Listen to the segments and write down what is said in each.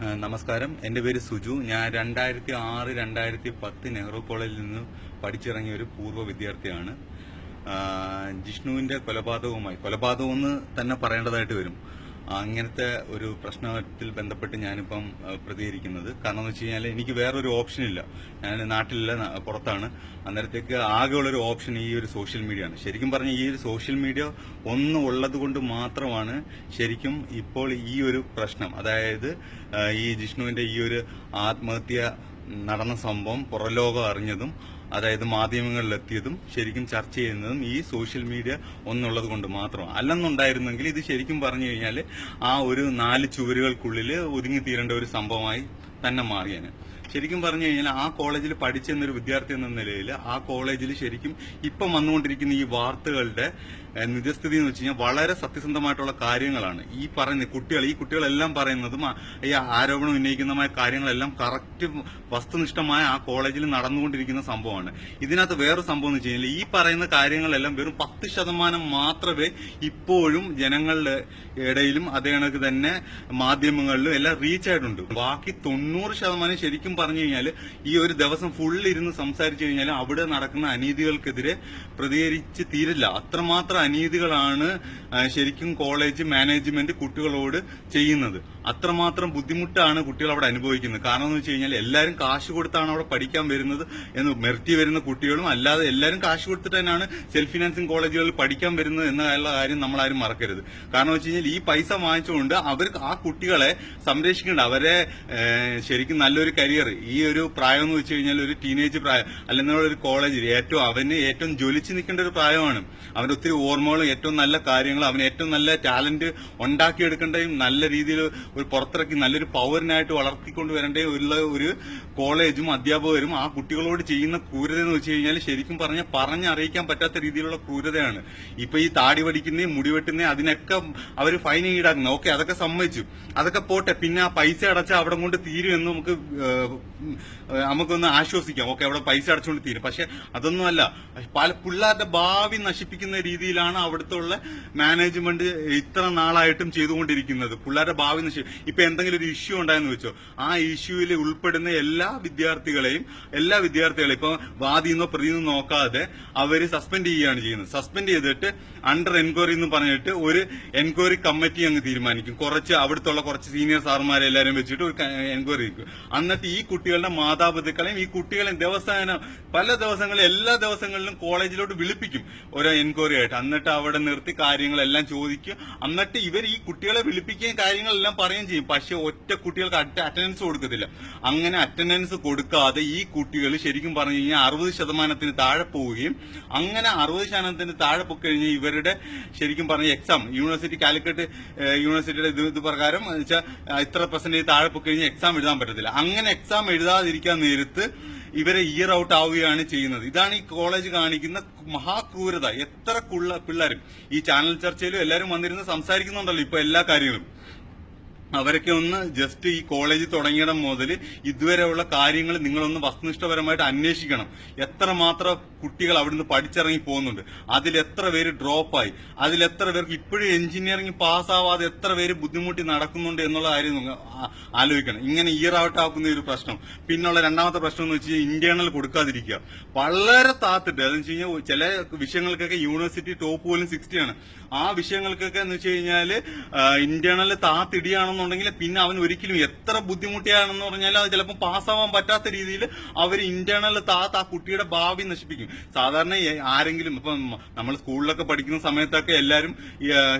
നമസ്കാരം. എന്റെ പേര് സുജു. ഞാൻ രണ്ടായിരത്തി ആറ് രണ്ടായിരത്തി പത്ത് നെഹ്റു കോളേജിൽ നിന്ന് പഠിച്ചിറങ്ങിയ ഒരു പൂർവ വിദ്യാർത്ഥിയാണ്. ജിഷ്ണുവിന്റെ കൊലപാതകവുമായി. കൊലപാതകം എന്ന് തന്നെ പറയേണ്ടതായിട്ട് വരും. അങ്ങനത്തെ ഒരു പ്രശ്നത്തിൽ ബന്ധപ്പെട്ട് ഞാനിപ്പം പ്രതികരിക്കുന്നത്. കാരണം എന്ന് വെച്ച് കഴിഞ്ഞാൽ എനിക്ക് വേറൊരു ഓപ്ഷൻ ഇല്ല. ഞാൻ നാട്ടിലില്ല പുറത്താണ്. അന്നേരത്തേക്ക് ആകെയുള്ളൊരു ഓപ്ഷൻ ഈ ഒരു സോഷ്യൽ മീഡിയ ആണ്. ശരിക്കും പറഞ്ഞാൽ ഈ ഒരു സോഷ്യൽ മീഡിയ ഒന്ന് ഉള്ളത് കൊണ്ട് മാത്രമാണ് ശരിക്കും ഇപ്പോൾ ഈ ഒരു പ്രശ്നം. അതായത് ഈ ജിഷ്ണുവിന്റെ ഈ ഒരു ആത്മഹത്യ നടന്ന സംഭവം പുറലോകം അറിഞ്ഞതും അതായത് മാധ്യമങ്ങളിൽ എത്തിയതും ശരിക്കും ചർച്ച ചെയ്യുന്നതും ഈ സോഷ്യൽ മീഡിയ ഒന്നുള്ളത് കൊണ്ട് മാത്രമാണ് അല്ലെന്നുണ്ടായിരുന്നെങ്കിൽ ഇത് ശരിക്കും പറഞ്ഞു കഴിഞ്ഞാൽ ആ ഒരു നാല് ചുവരുകൾക്കുള്ളിൽ ഒതുങ്ങി തീരേണ്ട ഒരു സംഭവമായി തന്നെ മാറിയാണ് ശരിക്കും പറഞ്ഞു കഴിഞ്ഞാൽ ആ കോളേജിൽ പഠിച്ചെന്നൊരു വിദ്യാർത്ഥി എന്ന നിലയിൽ ആ കോളേജിൽ ശരിക്കും ഇപ്പം വന്നുകൊണ്ടിരിക്കുന്ന ഈ വാർത്തകളുടെ നിജസ്ഥിതി എന്ന് വെച്ച് കഴിഞ്ഞാൽ വളരെ സത്യസന്ധമായിട്ടുള്ള കാര്യങ്ങളാണ്. ഈ പറയുന്ന കുട്ടികൾ ഈ കുട്ടികളെല്ലാം പറയുന്നതും ഈ ആരോപണം ഉന്നയിക്കുന്നതുമായ കാര്യങ്ങളെല്ലാം കറക്റ്റ് വസ്തുനിഷ്ഠമായ ആ കോളേജിൽ നടന്നുകൊണ്ടിരിക്കുന്ന സംഭവമാണ്. ഇതിനകത്ത് വേറൊരു സംഭവം എന്ന് വെച്ച് കഴിഞ്ഞാൽ ഈ പറയുന്ന കാര്യങ്ങളെല്ലാം വെറും പത്ത് ശതമാനം മാത്രമേ ഇപ്പോഴും ജനങ്ങളുടെ ഇടയിലും അതേ കണക്ക് തന്നെ മാധ്യമങ്ങളിലും എല്ലാം റീച്ച് ആയിട്ടുണ്ട്. ബാക്കി തൊണ്ണൂറ് ശതമാനം ശരിക്കും പറഞ്ഞു കഴിഞ്ഞാൽ ഈ ഒരു ദിവസം ഫുൾ ഇരുന്ന് സംസാരിച്ചു കഴിഞ്ഞാൽ അവിടെ നടക്കുന്ന അനീതികൾക്കെതിരെ പ്രതികരിച്ച് തീരില്ല. അത്രമാത്രം അനീതികളാണ് ശരിക്കും കോളേജ് മാനേജ്മെന്റ് കുട്ടികളോട് ചെയ്യുന്നത്. അത്രമാത്രം ബുദ്ധിമുട്ടാണ് കുട്ടികൾ അവിടെ അനുഭവിക്കുന്നത്. കാരണം എന്ന് വെച്ച് കഴിഞ്ഞാൽ എല്ലാവരും കാശ് കൊടുത്താണ് അവിടെ പഠിക്കാൻ വരുന്നത് എന്ന് മെറിറ്റി വരുന്ന കുട്ടികളും അല്ലാതെ എല്ലാവരും കാശ് കൊടുത്തിട്ട് തന്നെയാണ് സെൽഫ് ഫിനാൻസിങ് കോളേജുകളിൽ പഠിക്കാൻ വരുന്നത് എന്നുള്ള കാര്യം നമ്മൾ ആരും മറക്കരുത്. കാരണം വെച്ച് കഴിഞ്ഞാൽ ഈ പൈസ വാങ്ങിച്ചുകൊണ്ട് അവർ ആ കുട്ടികളെ സംരക്ഷിക്കേണ്ട അവരെ ശരിക്കും നല്ലൊരു കരിയർ ഈ ഒരു പ്രായം എന്ന് വെച്ച് കഴിഞ്ഞാൽ ഒരു ടീനേജ് പ്രായം അല്ലെങ്കിൽ ഒരു കോളേജിൽ ഏറ്റവും അവന് ഏറ്റവും ജ്വലിച്ച് നിൽക്കേണ്ട ഒരു പ്രായമാണ്. അവന്റെ ഒത്തിരി ഓർമ്മകളും ഏറ്റവും നല്ല കാര്യങ്ങളും അവന് ഏറ്റവും നല്ല ടാലന്റ് ഉണ്ടാക്കിയെടുക്കേണ്ടതും നല്ല രീതിയിൽ ഒരു പുറത്തിറക്കി നല്ലൊരു പൗരനായിട്ട് വളർത്തിക്കൊണ്ട് വരേണ്ട ഉള്ള ഒരു കോളേജും അധ്യാപകരും ആ കുട്ടികളോട് ചെയ്യുന്ന ക്രൂരത എന്ന് വെച്ച് കഴിഞ്ഞാൽ ശരിക്കും പറഞ്ഞ പറഞ്ഞറിയിക്കാൻ പറ്റാത്ത രീതിയിലുള്ള ക്രൂരതയാണ്. ഇപ്പൊ ഈ താടി വടിക്കുന്ന മുടി വെട്ടുന്ന അതിനൊക്കെ അവർ ഫൈൻ ഈടാക്കുന്നത് ഓക്കെ അതൊക്കെ സമ്മതിച്ചു. അതൊക്കെ പോട്ടെ പിന്നെ ആ പൈസ അടച്ച അവിടെ കൊണ്ട് തീരും എന്ന് നമുക്ക് നമുക്കൊന്ന് ആശ്വസിക്കാം. ഓക്കെ അവിടെ പൈസ അടച്ചുകൊണ്ട് തീരും. പക്ഷെ അതൊന്നുമല്ല പല പിള്ളേരുടെ ഭാവി നശിപ്പിക്കുന്ന രീതിയിലാണ് അവിടുത്തെ മാനേജ്മെന്റ് ഇത്ര നാളായിട്ടും ചെയ്തുകൊണ്ടിരിക്കുന്നത്. പിള്ളേരുടെ ഭാവി നശി ഇപ്പൊ എന്തെങ്കിലും ഒരു ഇഷ്യൂ ഉണ്ടായെന്ന് വെച്ചോ. ആ ഇഷ്യൂവിൽ ഉൾപ്പെടുന്ന എല്ലാ വിദ്യാർത്ഥികളെയും എല്ലാ വിദ്യാർത്ഥികളെയും ഇപ്പൊ വാദിന്നോ പ്രതിന്നോ നോക്കാതെ അവർ സസ്പെൻഡ് ചെയ്യുകയാണ് ചെയ്യുന്നത്. സസ്പെൻഡ് ചെയ്തിട്ട് അണ്ടർ എൻക്വയറി എന്ന് പറഞ്ഞിട്ട് ഒരു എൻക്വയറി കമ്മിറ്റി അങ്ങ് തീരുമാനിക്കും. കുറച്ച് അവിടുത്തെ കുറച്ച് സീനിയർ സാർമാരെ എല്ലാവരും വെച്ചിട്ട് ഒരു എൻക്വയറി ചെയ്യും എന്നിട്ട് ഈ കുട്ടികളുടെ മാതാപിതാക്കളെയും ഈ കുട്ടികളെയും ദിവസേന പല ദിവസങ്ങളിൽ എല്ലാ ദിവസങ്ങളിലും കോളേജിലോട്ട് വിളിപ്പിക്കും ഓരോ എൻക്വയറി ആയിട്ട്. എന്നിട്ട് അവിടെ നിർത്തി കാര്യങ്ങളെല്ലാം ചോദിക്കും. എന്നിട്ട് ഇവർ ഈ കുട്ടികളെ വിളിപ്പിക്കുകയും കാര്യങ്ങളെല്ലാം പറയുകയും ചെയ്യും. പക്ഷെ ഒറ്റ കുട്ടികൾക്ക് അറ്റൻഡൻസ് കൊടുക്കത്തില്ല. അങ്ങനെ അറ്റൻഡൻസ് കൊടുക്കാതെ ഈ കുട്ടികൾ ശരിക്കും പറഞ്ഞു കഴിഞ്ഞാൽ അറുപത് ശതമാനത്തിന് താഴെ പോവുകയും അങ്ങനെ അറുപത് ശതമാനത്തിന് താഴെ പോയി കഴിഞ്ഞാൽ ഇവരുടെ ശരിക്കും പറഞ്ഞ എക്സാം യൂണിവേഴ്സിറ്റി കാലിക്കറ്റ് യൂണിവേഴ്സിറ്റിയുടെ ഇത് ഇത് പ്രകാരം ഇത്ര പെർസെന്റേജ് താഴെ പോയി കഴിഞ്ഞാൽ എക്സാം എഴുതാൻ പറ്റത്തില്ല. അങ്ങനെ എക്സാം എഴുതാതിരിക്കാൻ നേരത്ത് ഇവരെ ഇയർ ഔട്ട് ആവുകയാണ് ചെയ്യുന്നത്. ഇതാണ് ഈ കോളേജ് കാണിക്കുന്ന മഹാക്രൂരത. എത്ര പിള്ളേരും ഈ ചാനൽ ചർച്ചയിലും എല്ലാവരും വന്നിരുന്ന് സംസാരിക്കുന്നുണ്ടല്ലോ ഇപ്പൊ എല്ലാ കാര്യങ്ങളും. അവരൊക്കെ ഒന്ന് ജസ്റ്റ് ഈ കോളേജ് തുടങ്ങിയിടം മുതൽ ഇതുവരെയുള്ള കാര്യങ്ങൾ നിങ്ങളൊന്ന് വസ്തുനിഷ്ഠപരമായിട്ട് അന്വേഷിക്കണം. എത്രമാത്രം കുട്ടികൾ അവിടുന്ന് പഠിച്ചിറങ്ങി പോകുന്നുണ്ട്. അതിൽ എത്ര പേര് ഡ്രോപ്പായി അതിൽ എത്ര പേർക്ക് ഇപ്പോഴും എഞ്ചിനീയറിംഗ് പാസ്സാവാതെ എത്ര പേര് ബുദ്ധിമുട്ടി നടക്കുന്നുണ്ട് എന്നുള്ള കാര്യം ആലോചിക്കണം. ഇങ്ങനെ ഇയർ ഔട്ട് ആക്കുന്ന ഒരു പ്രശ്നം. പിന്നുള്ള രണ്ടാമത്തെ പ്രശ്നം എന്ന് വെച്ച് കഴിഞ്ഞാൽ ഇന്റേണൽ കൊടുക്കാതിരിക്കുക. വളരെ താത്തിട്ട് അതെന്ന് വെച്ച് ചില വിഷയങ്ങൾക്കൊക്കെ യൂണിവേഴ്സിറ്റി ടോപ്പ് പോലും സിക്സ്റ്റി ആണ്. ആ വിഷയങ്ങൾക്കൊക്കെ എന്ന് വെച്ച് കഴിഞ്ഞാൽ ഇന്റേണൽ താത്തിടിയാണെന്നുണ്ടെങ്കിൽ പിന്നെ അവൻ ഒരിക്കലും എത്ര ബുദ്ധിമുട്ടിയാണെന്ന് പറഞ്ഞാൽ അത് ചിലപ്പോൾ പാസ്സാവാൻ പറ്റാത്ത രീതിയിൽ അവർ ഇന്റേണൽ താത്ത് ആ കുട്ടിയുടെ ഭാവി നശിപ്പിക്കും. സാധാരണ ആരെങ്കിലും ഇപ്പം നമ്മൾ സ്കൂളിലൊക്കെ പഠിക്കുന്ന സമയത്തൊക്കെ എല്ലാവരും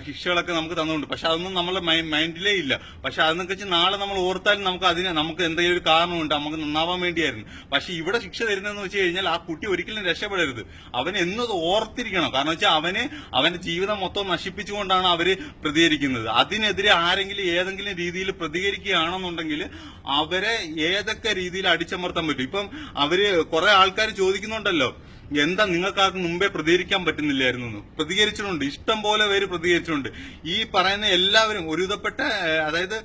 ശിക്ഷകളൊക്കെ നമുക്ക് തന്നുകൊണ്ട്. പക്ഷെ അതൊന്നും നമ്മളെ മൈൻഡിലേ ഇല്ല. പക്ഷെ അതെന്നൊക്കെ വെച്ച് നാളെ നമ്മൾ ഓർത്താലും നമുക്ക് അതിന് നമുക്ക് എന്തെങ്കിലും ഒരു കാരണമുണ്ട്. നമുക്ക് നന്നാവാൻ വേണ്ടിയായിരുന്നു. പക്ഷെ ഇവിടെ ശിക്ഷ തരുന്നതെന്ന് വെച്ച് കഴിഞ്ഞാൽ ആ കുട്ടി ഒരിക്കലും രക്ഷപ്പെടരുത്. അവൻ എന്നത് ഓർത്തിരിക്കണം. കാരണം വെച്ചാൽ അവന് അവന്റെ ജീവിതം മൊത്തം നശിപ്പിച്ചുകൊണ്ടാണ് അവർ പ്രതികരിക്കുന്നത്. അതിനെതിരെ ആരെങ്കിലും ഏതെങ്കിലും രീതിയിൽ പ്രതികരിക്കുകയാണെന്നുണ്ടെങ്കിൽ അവരെ ഏതൊക്കെ രീതിയിൽ അടിച്ചമർത്താൻ പറ്റും? ഇപ്പം അവർ കുറെ ആൾക്കാർ ചോദിക്കുന്നുണ്ടല്ലോ. എന്താ നിങ്ങൾക്കാർക്ക് മുമ്പേ പ്രതികരിക്കാൻ പറ്റുന്നില്ലായിരുന്നു പ്രതികരിച്ചിട്ടുണ്ട്. ഇഷ്ടം പോലെ പേര് പ്രതികരിച്ചിട്ടുണ്ട്. ഈ പറയുന്ന എല്ലാവരും ഒരുവിധപ്പെട്ട അതായത്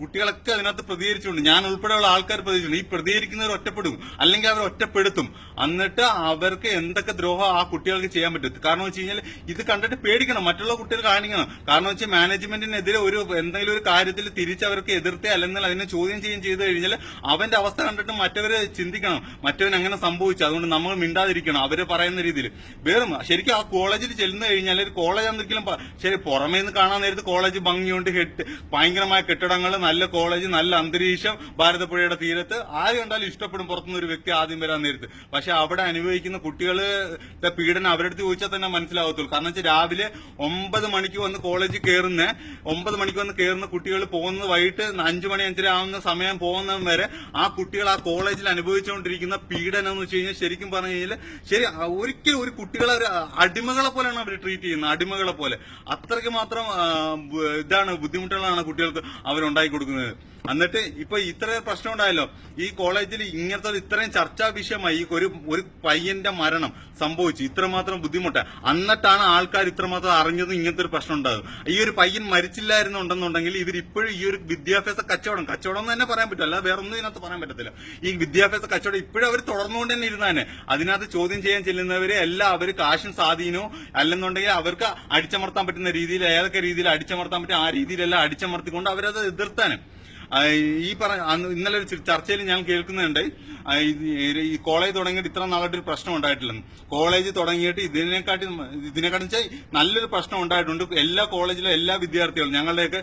കുട്ടികളൊക്കെ അതിനകത്ത് പ്രതികരിച്ചിട്ടുണ്ട്. ഞാൻ ഉൾപ്പെടെയുള്ള ആൾക്കാർ പ്രതികരിച്ചിട്ടുണ്ട്. ഈ പ്രതികരിക്കുന്നവർ ഒറ്റപ്പെടും. അല്ലെങ്കിൽ അവർ ഒറ്റപ്പെടുത്തും. എന്നിട്ട് അവർക്ക് എന്തൊക്കെ ദ്രോഹം ആ കുട്ടികൾക്ക് ചെയ്യാൻ പറ്റും. കാരണം വെച്ച് കഴിഞ്ഞാൽ ഇത് കണ്ടിട്ട് പേടിക്കണം. മറ്റുള്ള കുട്ടികൾ കാണിക്കണം. കാരണം വെച്ചാൽ മാനേജ്മെന്റിനെതിരെ ഒരു എന്തെങ്കിലും ഒരു കാര്യത്തിൽ തിരിച്ചവർക്ക് എതിർത്തേ അല്ലെങ്കിൽ അതിനെ ചോദ്യം ചെയ്യുകയും ചെയ്തു കഴിഞ്ഞാൽ അവന്റെ അവസ്ഥ കണ്ടിട്ട് മറ്റവര് ചിന്തിക്കണം. മറ്റവൻ അങ്ങനെ സംഭവിച്ചു. അതുകൊണ്ട് നമ്മൾ മിണ്ടാതിരിക്കണം. അവർ പറയുന്ന രീതിയിൽ. വേറും ശരിക്കും ആ കോളേജിൽ ചെല്ലുന്ന കഴിഞ്ഞാൽ കോളേജ് എന്തെങ്കിലും ശരി പുറമേ നിന്ന് കാണാൻ നേരത്ത് കോളേജ് ഭംഗിയുണ്ട് ഹെഡ് ഭയങ്കരമായ കെട്ടിടങ്ങൾ നല്ല കോളേജ് നല്ല അന്തരീക്ഷം ഭാരതപ്പുഴയുടെ തീരത്ത്. ആര് കണ്ടാലും ഇഷ്ടപ്പെടും പുറത്തുനിന്ന് ഒരു വ്യക്തി ആദ്യം വരാൻ നേരത്ത്. പക്ഷെ അവിടെ അനുഭവിക്കുന്ന കുട്ടികളുടെ പീഡനം അവരുടെ അടുത്ത് ചോദിച്ചാൽ തന്നെ മനസ്സിലാവത്തുള്ളൂ. കാരണം വെച്ചാൽ രാവിലെ ഒമ്പത് മണിക്ക് വന്ന് കോളേജിൽ കയറുന്ന ഒമ്പത് മണിക്ക് വന്ന് കയറുന്ന കുട്ടികൾ പോകുന്നത് വൈകിട്ട് അഞ്ചു മണി അഞ്ചര ആവുന്ന സമയം പോകുന്നവരെ വരെ ആ കുട്ടികൾ ആ കോളേജിൽ അനുഭവിച്ചുകൊണ്ടിരിക്കുന്ന പീഡനം എന്ന് വെച്ച് കഴിഞ്ഞാൽ ശരിക്കും പറഞ്ഞു കഴിഞ്ഞാൽ ശരി ഒരിക്കലും ഒരു കുട്ടികളെ ഒരു അടിമകളെ പോലെയാണ് അവർ ട്രീറ്റ് ചെയ്യുന്നത് അടിമകളെ പോലെ. അത്രയ്ക്ക് മാത്രം ഇതാണ് ബുദ്ധിമുട്ടുകളാണ് കുട്ടികൾക്ക് അവരുണ്ടാക്കി കൊടുക്കുന്നത്. എന്നിട്ട് ഇപ്പൊ ഇത്ര പ്രശ്നം ഉണ്ടായല്ലോ. ഈ കോളേജിൽ ഇങ്ങനത്തെ ഇത്രയും ചർച്ചാ വിഷയമായി ഒരു ഒരു പയ്യന്റെ മരണം സംഭവിച്ചു. ഇത്രമാത്രം ബുദ്ധിമുട്ട്. എന്നിട്ടാണ് ആൾക്കാർ ഇത്രമാത്രം അറിഞ്ഞത് ഇങ്ങനത്തെ ഒരു പ്രശ്നം ഉണ്ടാകും ഈ ഒരു പയ്യൻ മരിച്ചില്ലായിരുന്നുണ്ടെന്നുണ്ടെങ്കിൽ ഇവർ ഇപ്പോഴും ഈ ഒരു വിദ്യാഭ്യാസ കച്ചവടം കച്ചവടം എന്ന് തന്നെ പറയാൻ പറ്റില്ല വേറൊന്നും ഇതിനകത്ത് പറയാൻ പറ്റത്തില്ല. ഈ വിദ്യാഭ്യാസ കച്ചവടം ഇപ്പോഴും അവർ തുടർന്നുകൊണ്ട് തന്നെ ഇരുന്നാനെ അതിനകത്ത് ചോദ്യം ചെയ്യാൻ ചെല്ലുന്നവരെ എല്ലാം അവർ കാശും സ്വാധീനവും അല്ലെന്നുണ്ടെങ്കിൽ അവർക്ക് അടിച്ചമർത്താൻ പറ്റുന്ന രീതിയിൽ ഏതൊക്കെ രീതിയിൽ അടിച്ചമർത്താൻ പറ്റും ആ രീതിയിലെല്ലാം അടിച്ചമർത്തിക്കൊണ്ട് അവരത് എതിർത്താനും. ഈ അന്ന് ഇന്നലെ ഒരു ചർച്ചയിൽ ഞാൻ കേൾക്കുന്നുണ്ട്. ഈ കോളേജ് തുടങ്ങിയിട്ട് ഇത്ര നാളായിട്ട് ഒരു പ്രശ്നം ഉണ്ടായിട്ടില്ലെന്ന് കോളേജ് തുടങ്ങിയിട്ട് ഇതിനെക്കാട്ടി ഇതിനെക്കാട്ടി നല്ലൊരു പ്രശ്നം ഉണ്ടായിട്ടുണ്ട്. എല്ലാ കോളേജിലെ എല്ലാ വിദ്യാർത്ഥികളും. ഞങ്ങളുടെയൊക്കെ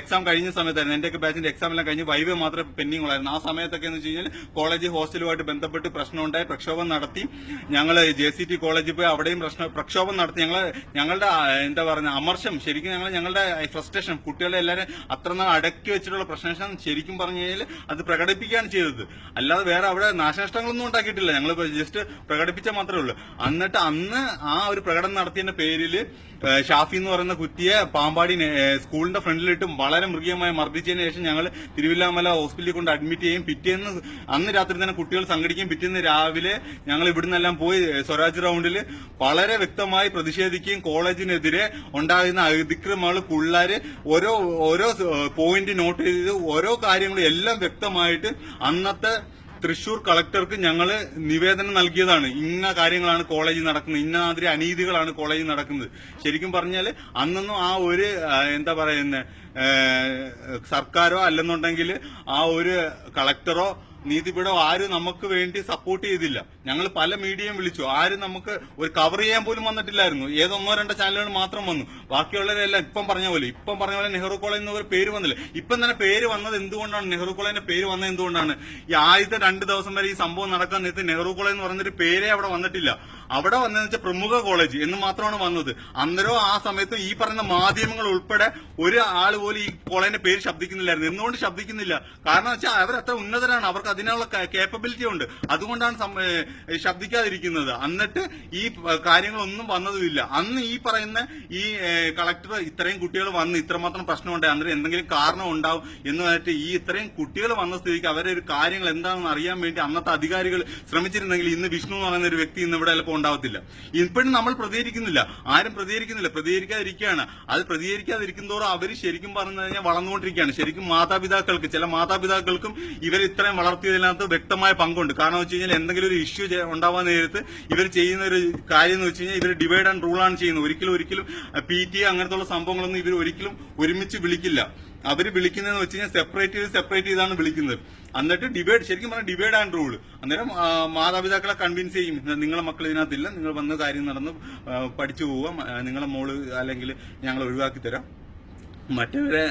എക്സാം കഴിഞ്ഞ സമയത്തായിരുന്നു. എന്റെയൊക്കെ ബാച്ചിന്റെ എക്സാം എല്ലാം കഴിഞ്ഞ് വൈവ് മാത്രമേ പെൻഡിങ് ഉള്ളായിരുന്നു. ആ സമയത്തൊക്കെ എന്ന് വെച്ച് കഴിഞ്ഞാൽ കോളേജ് ഹോസ്റ്റലുമായിട്ട് ബന്ധപ്പെട്ട് പ്രശ്നമുണ്ടായി പ്രക്ഷോഭം നടത്തി. ഞങ്ങൾ ജെ സി ടി കോളേജിൽ പോയി അവിടെയും പ്രശ്നം പ്രക്ഷോഭം നടത്തി. ഞങ്ങൾ ഞങ്ങളുടെ എന്താ പറയുക അമർഷം. ശരിക്കും ഞങ്ങൾ ഞങ്ങളുടെ ഫ്രസ്ട്രേഷൻ കുട്ടികളെ എല്ലാവരും അത്ര നാൾ അടക്കി വെച്ചിട്ടുള്ള പ്രശ്നം. ശരിക്കും പറഞ്ഞു കഴിഞ്ഞാൽ അത് പ്രകടിപ്പിക്കുകയാണ് ചെയ്തത്. അല്ലാതെ വേറെ അവിടെ നാശനഷ്ടങ്ങളൊന്നും ഉണ്ടാക്കിയിട്ടില്ല. ഞങ്ങൾ ജസ്റ്റ് പ്രകടിപ്പിച്ച മാത്രമേ ഉള്ളൂ. എന്നിട്ട് അന്ന് ആ ഒരു പ്രകടനം നടത്തിയതിന്റെ പേരിൽ ഷാഫി എന്ന് പറയുന്ന കുറ്റിയെ പാമ്പാടി സ്കൂളിന്റെ ഫ്രണ്ടിലിട്ട് വളരെ മൃഗീയമായി മർദ്ദിച്ചതിന് ശേഷം ഞങ്ങൾ തിരുവില്ലാമല ഹോസ്പിറ്റലിൽ കൊണ്ട് അഡ്മിറ്റ് ചെയ്യും പിറ്റേന്ന് അന്ന് രാത്രി തന്നെ കുട്ടികൾ സംഘടിക്കും പിറ്റേന്ന് രാവിലെ ഞങ്ങൾ ഇവിടുന്നെല്ലാം പോയി ഏഹ് സ്വരാജ് റൗണ്ടിൽ വളരെ വ്യക്തമായി പ്രതിഷേധിക്കുകയും കോളേജിനെതിരെ ഉണ്ടാകുന്ന അതിക്രമങ്ങൾ പിള്ളേർ ഓരോ ഓരോ പോയിന്റ് നോട്ട് ചെയ്ത് ഓരോ കാര്യങ്ങളും എല്ലാം വ്യക്തമായിട്ട് അന്നത്തെ തൃശൂർ കളക്ടർക്ക് ഞങ്ങൾ നിവേദനം നൽകിയതാണ്. ഇന്ന കാര്യങ്ങളാണ് കോളേജിൽ നടക്കുന്നത്. ഇന്ന മാതിരി അനീതികളാണ് കോളേജിൽ നടക്കുന്നത്. ശരിക്കും പറഞ്ഞാൽ അന്നൊന്നും ആ ഒരു എന്താ പറയുന്ന സർക്കാരോ അല്ലെന്നുണ്ടെങ്കിൽ ആ ഒരു കളക്ടറോ നീതിപീഠം ആരും നമുക്ക് വേണ്ടി സപ്പോർട്ട് ചെയ്തില്ല. ഞങ്ങൾ പല മീഡിയയും വിളിച്ചു. ആരും നമുക്ക് ഒരു കവർ ചെയ്യാൻ പോലും വന്നിട്ടില്ലായിരുന്നു. ഏതൊന്നോ രണ്ടോ ചാനലുകൾ മാത്രം വന്നു. ബാക്കിയുള്ളവരെല്ലാം ഇപ്പം പറഞ്ഞ പോലെ ഇപ്പം പറഞ്ഞ പോലെ നെഹ്റു കോളേജ് എന്ന ഒരു പേര് വന്നില്ല. ഇപ്പം തന്നെ പേര് വന്നത് എന്തുകൊണ്ടാണ്? നെഹ്റു കോളേജിന്റെ പേര് വന്നത് എന്തുകൊണ്ടാണ്? ഈ ആദ്യത്തെ രണ്ട് ദിവസം വരെ ഈ സംഭവം നടക്കാൻ നേരത്തെ നെഹ്റു കോളേജ് എന്ന് പറഞ്ഞൊരു പേരേ അവിടെ വന്നിട്ടില്ല. അവിടെ വന്നതെന്ന് വെച്ചാൽ പ്രമുഖ കോളേജ് എന്ന് മാത്രമാണ് വന്നത്. അന്നേരം ആ സമയത്ത് ഈ പറയുന്ന മാധ്യമങ്ങൾ ഉൾപ്പെടെ ഒരു ആൾ പോലും ഈ കോളേജിന്റെ പേര് ശബ്ദിക്കുന്നില്ലായിരുന്നു. എന്തുകൊണ്ട് ശബ്ദിക്കുന്നില്ല? കാരണം വെച്ചാൽ അവർ അത്ര ഉന്നതരാണ്. അവർക്ക് അതിനുള്ള കേപ്പബിലിറ്റി ഉണ്ട്. അതുകൊണ്ടാണ് ശബ്ദിക്കാതിരിക്കുന്നത്. എന്നിട്ട് ഈ കാര്യങ്ങളൊന്നും വന്നതുമില്ല. അന്ന് ഈ പറയുന്ന ഈ കളക്ടർ ഇത്രയും കുട്ടികൾ വന്ന് ഇത്രമാത്രം പ്രശ്നമുണ്ട്. അന്നേരം എന്തെങ്കിലും കാരണം ഉണ്ടാവും എന്ന് പറഞ്ഞിട്ട് ഈ ഇത്രയും കുട്ടികൾ വന്ന സ്ഥിതിക്ക് അവരെ ഒരു കാര്യങ്ങൾ എന്താണെന്ന് അറിയാൻ വേണ്ടി അന്നത്തെ അധികാരികൾ ശ്രമിച്ചിരുന്നെങ്കിൽ ഇന്ന് വിഷ്ണു എന്ന് പറയുന്ന ഒരു വ്യക്തി ഇന്ന് ഇവിടെ ചിലപ്പോൾ ഉണ്ടാവത്തില്ല. ഇപ്പോഴും നമ്മൾ പ്രതികരിക്കുന്നില്ല. ആരും പ്രതികരിക്കുന്നില്ല. പ്രതികരിക്കാതിരിക്കുകയാണ്. അത് പ്രതികരിക്കാതിരിക്കുന്നതോറും അവർ ശരിക്കും പറഞ്ഞു കഴിഞ്ഞാൽ വളർന്നുകൊണ്ടിരിക്കുകയാണ്. ശരിക്കും മാതാപിതാക്കൾക്ക് ചില മാതാപിതാക്കൾക്കും ഇവർ ഇത്രയും വളർത്തിയതിനകത്ത് വ്യക്തമായ പങ്കുണ്ട്. കാരണം വെച്ച് കഴിഞ്ഞാൽ എന്തെങ്കിലും ഒരു ഇഷ്യൂ ഉണ്ടാവാൻ നേരത്ത് ഇവർ ചെയ്യുന്ന ഒരു കാര്യം എന്ന് വെച്ച് കഴിഞ്ഞാൽ ഇവർ ഡിവൈഡ് ആൻഡ് റൂൾ ആണ് ചെയ്യുന്നത്. ഒരിക്കലും ഒരിക്കലും പി ടി അങ്ങനത്തെ ഉള്ള സംഭവങ്ങളൊന്നും ഇവർ ഒരിക്കലും ഒരുമിച്ച് വിളിക്കില്ല. അവർ വിളിക്കുന്നതെന്ന് വെച്ച് കഴിഞ്ഞാൽ സെപ്പറേറ്റ് ചെയ്ത് സെപ്പറേറ്റ് ചെയ്താണ് വിളിക്കുന്നത്. എന്നിട്ട് ഡിബേറ്റ് ശരിക്കും പറഞ്ഞാൽ ഡിബേഡ് ആൻഡ് റൂൾ അന്നേരം മാതാപിതാക്കളെ കൺവിൻസ് ചെയ്യും. നിങ്ങളെ മക്കൾ ഇതിനകത്തില്ല. നിങ്ങൾ വന്ന കാര്യം നടന്ന് പഠിച്ചു പോവാം നിങ്ങളെ മോൾ അല്ലെങ്കിൽ ഞങ്ങൾ ഒഴിവാക്കി തരാം. മറ്റവരെ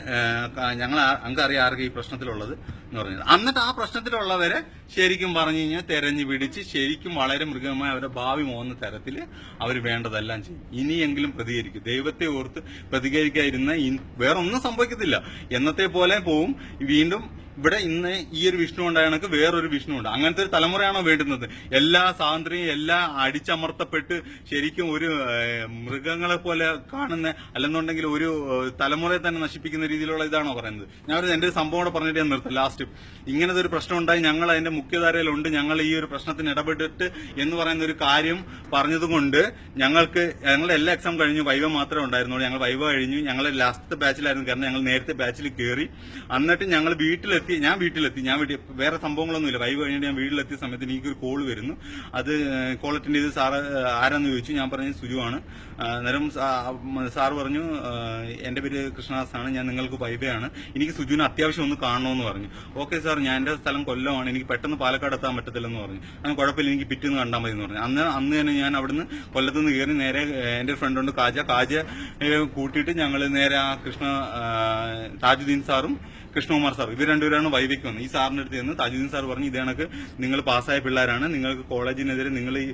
ഞങ്ങൾ അങ്കറിയാം ആർക്കും ഈ പ്രശ്നത്തിലുള്ളത്. എന്ന് പറഞ്ഞത്. എന്നിട്ട് ആ പ്രശ്നത്തിലുള്ളവരെ ശരിക്കും പറഞ്ഞു കഴിഞ്ഞാൽ തെരഞ്ഞു പിടിച്ച് ശരിക്കും വളരെ മൃഗമായ അവരെ ഭാവി പോകുന്ന തരത്തിൽ അവർ വേണ്ടതെല്ലാം ചെയ്യും. ഇനിയെങ്കിലും പ്രതികരിക്കും. ദൈവത്തെ ഓർത്ത് പ്രതികരിക്കാതിരുന്ന വേറൊന്നും സംഭവിക്കത്തില്ല. എന്നത്തെ പോലെ പോവും. വീണ്ടും ഇവിടെ ഇന്ന് ഈ ഒരു വിഷ്ണു ഉണ്ടായ കണക്ക് വേറൊരു വിഷ്ണു ഉണ്ട്. അങ്ങനത്തെ ഒരു തലമുറയാണോ വേണ്ടുന്നത്? എല്ലാ സ്വാതന്ത്ര്യം എല്ലാം അടിച്ചമർത്തപ്പെട്ട് ശരിക്കും ഒരു മൃഗങ്ങളെ പോലെ കാണുന്ന അല്ലെന്നുണ്ടെങ്കിൽ ഒരു തലമുറയെ തന്നെ നശിപ്പിക്കുന്ന രീതിയിലുള്ള ഇതാണോ പറയുന്നത്? ഞാൻ എന്റെ ഒരു സംഭവം കൂടെ പറഞ്ഞിട്ട് ഞാൻ നിർത്തും. ലാസ്റ്റ് ഇങ്ങനത്തെ ഒരു പ്രശ്നം ഉണ്ടായി ഞങ്ങൾ അതിന്റെ മുഖ്യധാരയിലുണ്ട് ഞങ്ങൾ ഈ ഒരു പ്രശ്നത്തിന് ഇടപെട്ടിട്ട് എന്ന് പറയുന്ന ഒരു കാര്യം പറഞ്ഞതുകൊണ്ട് ഞങ്ങൾക്ക് ഞങ്ങളുടെ എല്ലാ എക്സാം കഴിഞ്ഞു വൈവ മാത്രമേ ഉണ്ടായിരുന്നുള്ളൂ. ഞങ്ങൾ വൈവ കഴിഞ്ഞു ഞങ്ങൾ ലാസ്റ്റ് ബാച്ചിലായിരുന്നു കാരണം ഞങ്ങൾ നേരത്തെ ബാച്ചിൽ കയറി എന്നിട്ട് ഞങ്ങൾ വീട്ടിലെത്തി ഞാൻ വീട്ടിലെത്തി ഞാൻ വീട്ടിൽ വേറെ സംഭവങ്ങളൊന്നുമില്ല. വൈവ് കഴിഞ്ഞിട്ട് ഞാൻ വീട്ടിലെത്തിയ സമയത്ത് എനിക്കൊരു കോൾ വരുന്നു. അത് കോൾ അറ്റൻഡ് ചെയ്ത് സാറ് ആരാന്ന് ചോദിച്ചു. ഞാൻ പറഞ്ഞു സുജുവാണ് അന്നേരം സാർ പറഞ്ഞു എന്റെ പേര് കൃഷ്ണദാസ് ആണ് ഞാൻ നിങ്ങൾക്ക് വൈവയാണ്. എനിക്ക് സുജുവിനെ അത്യാവശ്യം ഒന്ന് കാണണമെന്ന് പറഞ്ഞു. ഓക്കെ സാർ ഞാൻ എന്റെ സ്ഥലം കൊല്ലമാണ്. എനിക്ക് പെട്ടെന്ന് പാലക്കാട് എത്താൻ പറ്റത്തില്ലെന്ന് പറഞ്ഞു. അങ്ങനെ കുഴപ്പമില്ല എനിക്ക് പിറ്റേന്ന് കണ്ടാൽ മതി എന്ന് പറഞ്ഞു. അന്ന് അന്ന് തന്നെ ഞാൻ അവിടുന്ന് കൊല്ലത്ത് നിന്ന് കയറി നേരെ എന്റെ എന്റെ ഫ്രണ്ട് ഉണ്ട് കാജ. കാജ കൂട്ടിയിട്ട് ഞങ്ങൾ നേരെ ആ കൃഷ്ണ താജുദ്ദീൻ സാറും കൃഷ്ണകുമാർ സാർ ഇവർ രണ്ടുപേരാണ് വൈവയ്ക്ക് വന്നത്. ഈ സാറിന്റെ അടുത്ത് ചെന്ന് താജുദ്ദീൻ സാർ പറഞ്ഞു ഇതേ കണക്ക് നിങ്ങൾ പാസ്സായ പിള്ളേരാണ്. നിങ്ങൾക്ക് കോളേജിനെതിരെ നിങ്ങൾ ഈ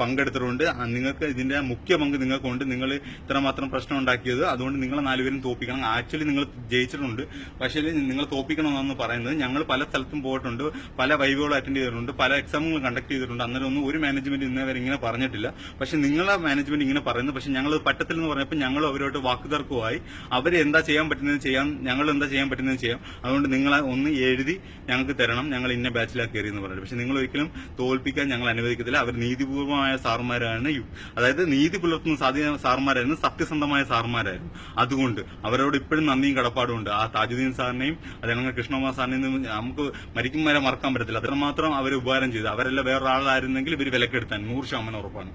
പങ്കെടുത്തിട്ടുണ്ട്. നിങ്ങൾക്ക് ഇതിന്റെ മുഖ്യ പങ്ക് നിങ്ങൾക്കുണ്ട്. നിങ്ങൾ ഇത്രമാത്രം പ്രശ്നം ഉണ്ടാക്കിയത്. അതുകൊണ്ട് നിങ്ങളെ നാലുപേരും തോപ്പിക്കണം. ആക്ച്വലി നിങ്ങൾ ജയിച്ചിട്ടുണ്ട്. പക്ഷേ നിങ്ങൾ തോപ്പിക്കണമെന്നാണ് പറയുന്നത്. ഞങ്ങൾ പല സ്ഥലത്തും പോയിട്ടുണ്ട് പല വൈവുകളും അറ്റൻഡ് ചെയ്തിട്ടുണ്ട് പല എക്സാമുകൾ കണ്ടക്ട് ചെയ്തിട്ടുണ്ട്. അന്നേരം ഒന്നും ഒരു മാനേജ്മെന്റ് ഇന്നേ വരെ ഇങ്ങനെ പറഞ്ഞിട്ടില്ല. പക്ഷെ നിങ്ങളെ മാനേജ്മെന്റ് ഇങ്ങനെ പറയുന്നു. പക്ഷെ ഞങ്ങൾ പറ്റത്തില്ലെന്ന് പറഞ്ഞപ്പോൾ ഞങ്ങൾ അവരോട് വാക്കുതർക്കമായി അവർ എന്താ ചെയ്യാൻ പറ്റുന്നത് ചെയ്യാം ഞങ്ങൾ എന്താ ചെയ്യാൻ പറ്റുന്നത് ചെയ്യാം. അതുകൊണ്ട് നിങ്ങളെ ഒന്ന് എഴുതി ഞങ്ങൾക്ക് തരണം. ഞങ്ങൾ ഇന്ന ബാച്ചിലാക്കി കയറി എന്ന് പറഞ്ഞു പക്ഷെ നിങ്ങൾ ഒരിക്കലും തോൽപ്പിക്കാൻ ഞങ്ങൾ അനുവദിക്കത്തില്ല. അവർ നീതിപൂർവമായ സാറുമാരാണ് അതായത് നീതി പുലർത്തുന്ന സാധ്യ സാറുമാരായിരുന്നു സത്യസന്ധമായ സാറുമാരായിരുന്നു അതുകൊണ്ട് അവരോട് ഇപ്പോഴും നന്ദിയും കടപ്പാടും ഉണ്ട്. ആ താജുദ്ദീൻ സാറിനെയും അതേപോലെ കൃഷ്ണകുമാർ സാറിനെയും നമുക്ക് മരിക്കും വരെ മറക്കാൻ പറ്റത്തില്ല. അത്രമാത്രം അവർ ഉപകാരം ചെയ്തു. അവരെല്ലാം വേറൊരാളായിരുന്നെങ്കിൽ ഇവർ വിലക്കെടുത്താൻ. നൂറ് ശതമാനം ഉറപ്പാണ്.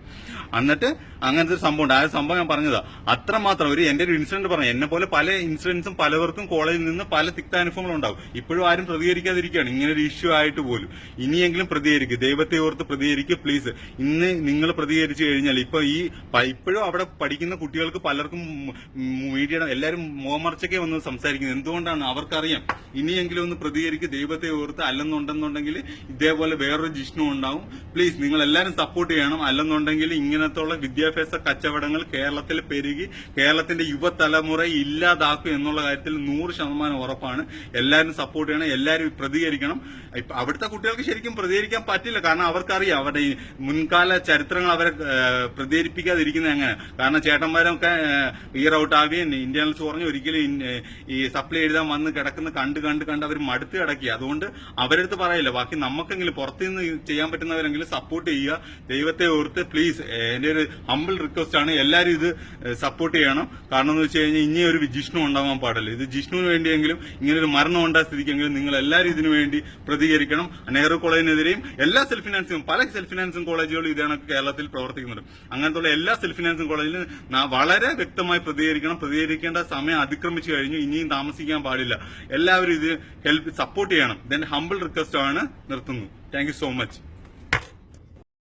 എന്നിട്ട് അങ്ങനത്തെ ഒരു സംഭവം ഉണ്ട് ആ സംഭവം ഞാൻ പറഞ്ഞതാ. അത്രമാത്രം ഒരു എന്റെ ഒരു ഇൻസിഡന്റ് പറഞ്ഞു. എന്നെ പോലെ പല ഇൻസിഡൻസും പലവർക്കും കോളേജിൽ നിന്ന് പല തിക്താനുഭവങ്ങളും ഉണ്ടാവും ഇപ്പോഴും ആരും പ്രതികരിക്കാതിരിക്കുകയാണ്. ഇങ്ങനെ ഒരു ഇഷ്യൂ ആയിട്ട് പോലും. ഇനിയെങ്കിലും പ്രതികരിക്കുക ദൈവത്തെ ഓർത്ത് പ്രതികരിക്കുക പ്ലീസ് ഇന്ന് നിങ്ങൾ പ്രതികരിച്ചു കഴിഞ്ഞാൽ ഇപ്പൊ ഈ ഇപ്പോഴും അവിടെ പഠിക്കുന്ന കുട്ടികൾക്ക് പലർക്കും മീഡിയയുടെ എല്ലാവരും മുഖമറച്ചൊക്കെ വന്ന് സംസാരിക്കുന്നത്. എന്തുകൊണ്ടാണ്? അവർക്കറിയാം. ഇനിയെങ്കിലും ഒന്ന് പ്രതികരിക്കുക ദൈവത്തെ ഓർത്ത് അല്ലെന്നുണ്ടെന്നുണ്ടെങ്കിൽ ഇതേപോലെ വേറൊരു ജിഷ്ണു ഉണ്ടാവും. പ്ലീസ് നിങ്ങൾ എല്ലാവരും സപ്പോർട്ട് ചെയ്യണം. അല്ലെന്നുണ്ടെങ്കിൽ ഇങ്ങനത്തുള്ള വിദ്യാഭ്യാസ കച്ചവടങ്ങൾ കേരളത്തിൽ പെരുകി കേരളത്തിന്റെ യുവതലമുറ ഇല്ലാതാക്കും എന്നുള്ള കാര്യത്തിൽ നൂറ് ശതമാനം ഉറപ്പാണ്. എല്ലാവരും സപ്പോർട്ട് ചെയ്യണം എല്ലാവരും പ്രതികരിക്കണം. അവിടുത്തെ കുട്ടികൾക്ക് ശരിക്കും പ്രതികരിക്കാൻ പറ്റില്ല. കാരണം അവർക്കറിയാം അവരുടെ ഈ മുൻകാല ചരിത്രങ്ങൾ അവരെ പ്രതികരിപ്പിക്കാതിരിക്കുന്നത് എങ്ങനെ. കാരണം ചേട്ടന്മാരൊക്കെ ഇയർ ഔട്ട് ആവുകയും ഇന്ത്യൻസ് പറഞ്ഞു ഒരിക്കലും ഈ സപ്ലൈ എഴുതാൻ വന്ന് കിടക്കുന്ന കണ്ട് കണ്ട് കണ്ട് അവർ മടുത്ത് കിടക്കി. അതുകൊണ്ട് അവരടുത്ത് പറയില്ല ബാക്കി നമുക്കെങ്കിലും പുറത്തുനിന്ന് ചെയ്യാൻ പറ്റുന്നവരെങ്കിലും സപ്പോർട്ട് ചെയ്യുക. ദൈവത്തെ ഓർത്ത് പ്ലീസ് എന്റെ ഒരു ഹമ്പിൾ റിക്വസ്റ്റ് ആണ്. എല്ലാവരും ഇത് സപ്പോർട്ട് ചെയ്യണം. കാരണം എന്ന് വെച്ച് കഴിഞ്ഞാൽ ഇനി ഒരു ജിഷ്ണു ഉണ്ടാവാൻ പാടില്ല. ഇത് ജിഷ്ണുവിന് വേണ്ടിയെങ്കിലും ഇങ്ങനെ ഒരു മരണം ഉണ്ടാ സ്ഥിതിക്കെങ്കിലും നിങ്ങൾ എല്ലാവരും ഇതിനു വേണ്ടി പ്രതികരിക്കണം. നെഹ്റു കോളേജിനെതിരെയും എല്ലാ സെൽഫ് ഫിനാൻസിങ്ങും പല സെൽഫ് ഫിനാൻസിങ് കോളേജുകളും ഇതാണ് കേരളത്തിൽ പ്രവർത്തിക്കുന്നത്. അങ്ങനത്തെ എല്ലാ സെൽഫ് ഫിനാൻസിങ് കോളേജിലും വളരെ വ്യക്തമായി പ്രതികരിക്കണം. പ്രതികരിക്കേണ്ട സമയം അതിക്രമിച്ചു കഴിഞ്ഞു. ഇനിയും താമസിക്കാൻ പാടില്ല. എല്ലാവരും ഇത് ഹെൽപ്പ് സപ്പോർട്ട് ചെയ്യണം. ഇതെന്റെ ഹമ്പിൾ റിക്വസ്റ്റ് ആണ് നിർത്തുന്നു. Thank so much